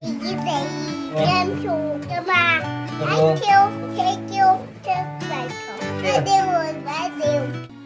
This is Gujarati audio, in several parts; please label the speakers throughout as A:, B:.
A: 你自己在那边做的吗？阿 Q，阿 Q，出问题，阿 Q 会怎样？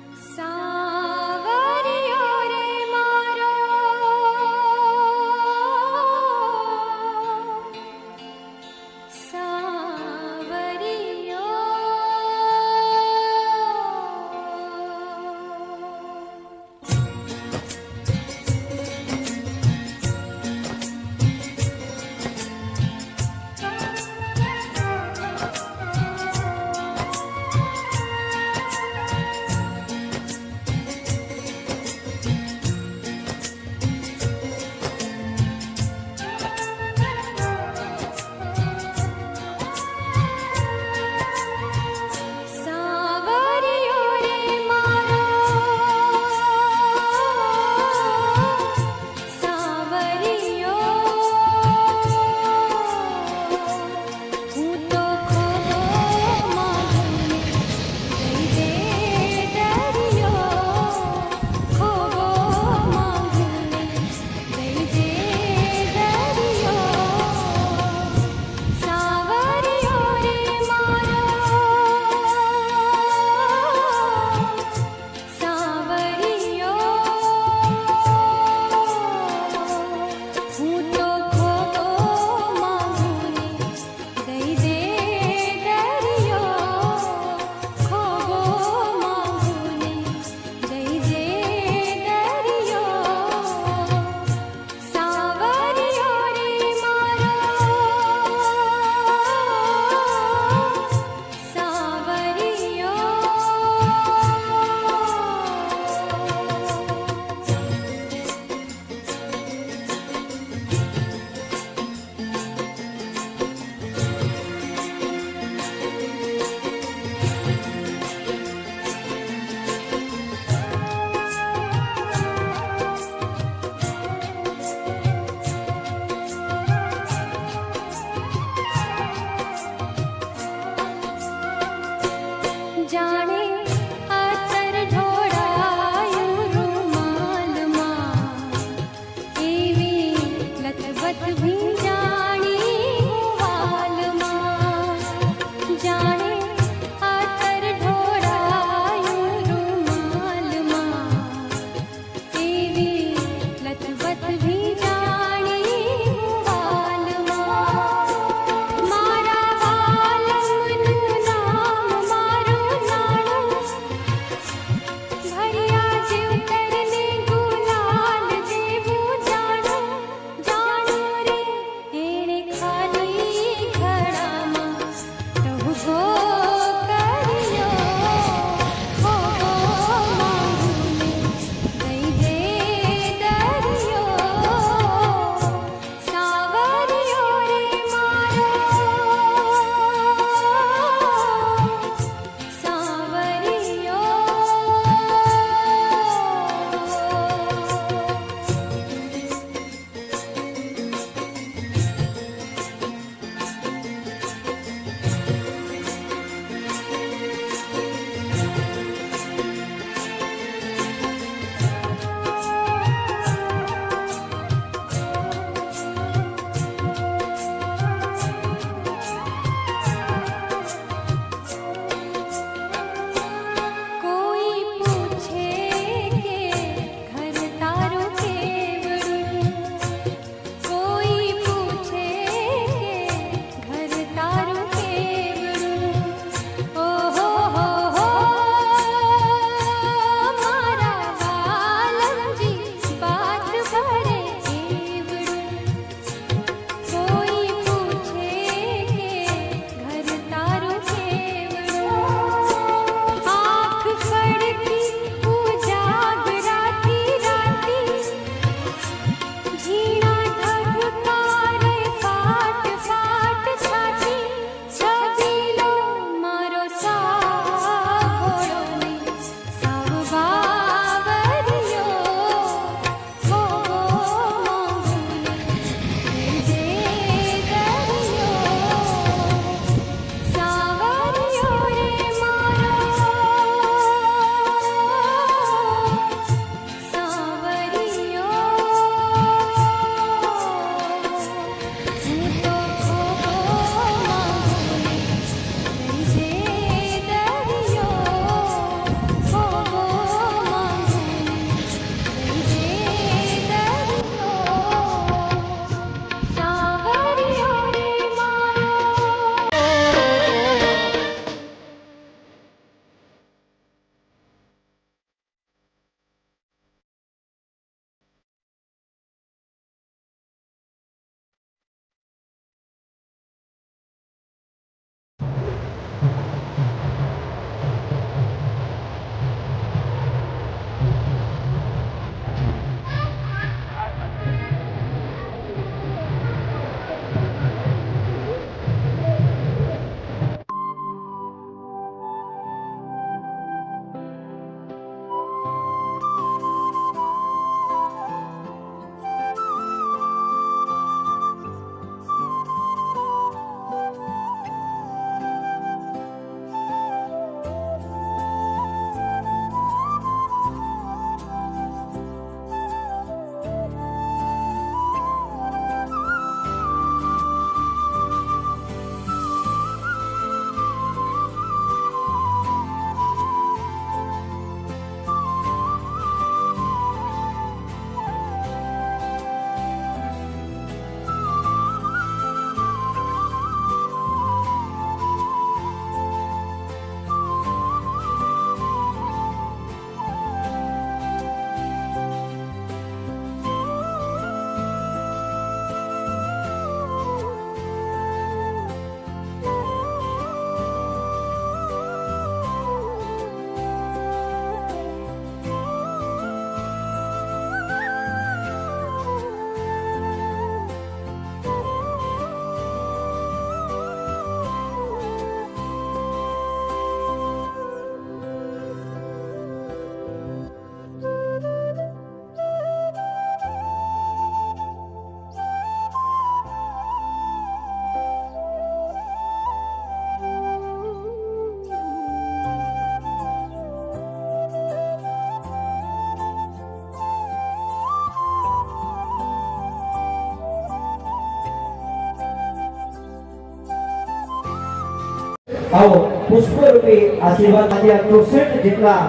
B: આવો પુષ્પરૂપી આશીર્વાદ આજે આ 64 જેટલા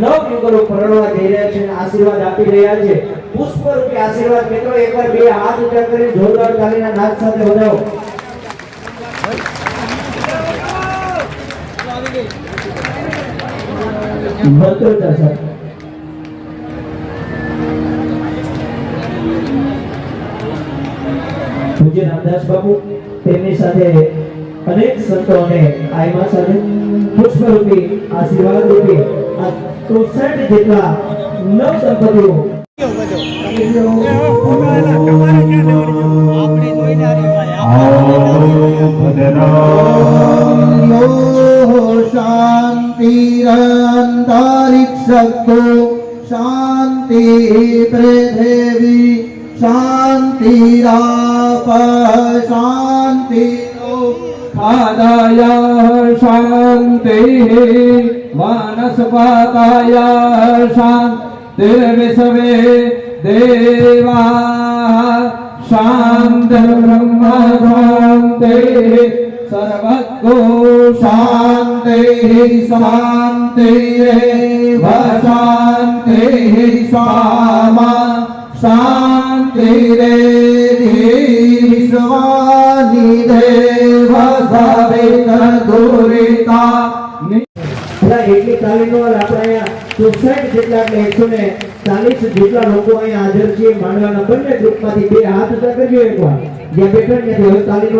B: નવ યુગલો પરણવા જઈ રહ્યા છે આશીર્વાદ આપી રહ્યા છે. પુષ્પરૂપી આશીર્વાદ મિત્રો, એકવાર બે હાથ ઊંચા કરી જોરદાર તાલીના નાદ સાથે વધાવો. પૂજ્ય રામદાસ બાબુ તેમની સાથે અનેક સંતોને આયમાં સાથે પુષ્પરૂપી, આશીર્વાદ રૂપી, આ ચોસઠ જેટલા નવ દંપતીઓ
C: શાંતિરંતરિક્ષો શાંતિ પૃથ્વી શાંતિરાપ, શાંતિ
D: खादाय शान्तिः मानसपाताय शान्तिर्विश्वे देवाः शान्तिर्ब्रह्म शान्तिः सर्वतो
C: शान्तिः शान्तिरेव शान्तिः सामा शान्तिरेधि विश्वानि ભાવે
B: કંદોરેતા એટલી તાલીમો આપણે સોસાયટી જેટલા એટલે એકસો ને ચાલીસ જેટલા લોકો અહીંયા હાજર છે માંડવાના બંને ગ્રુપમાંથી બે હાથ ઉતા કરજો એકવાર જ્યાં બેઠા ત્યાંથી હવે તાલીમો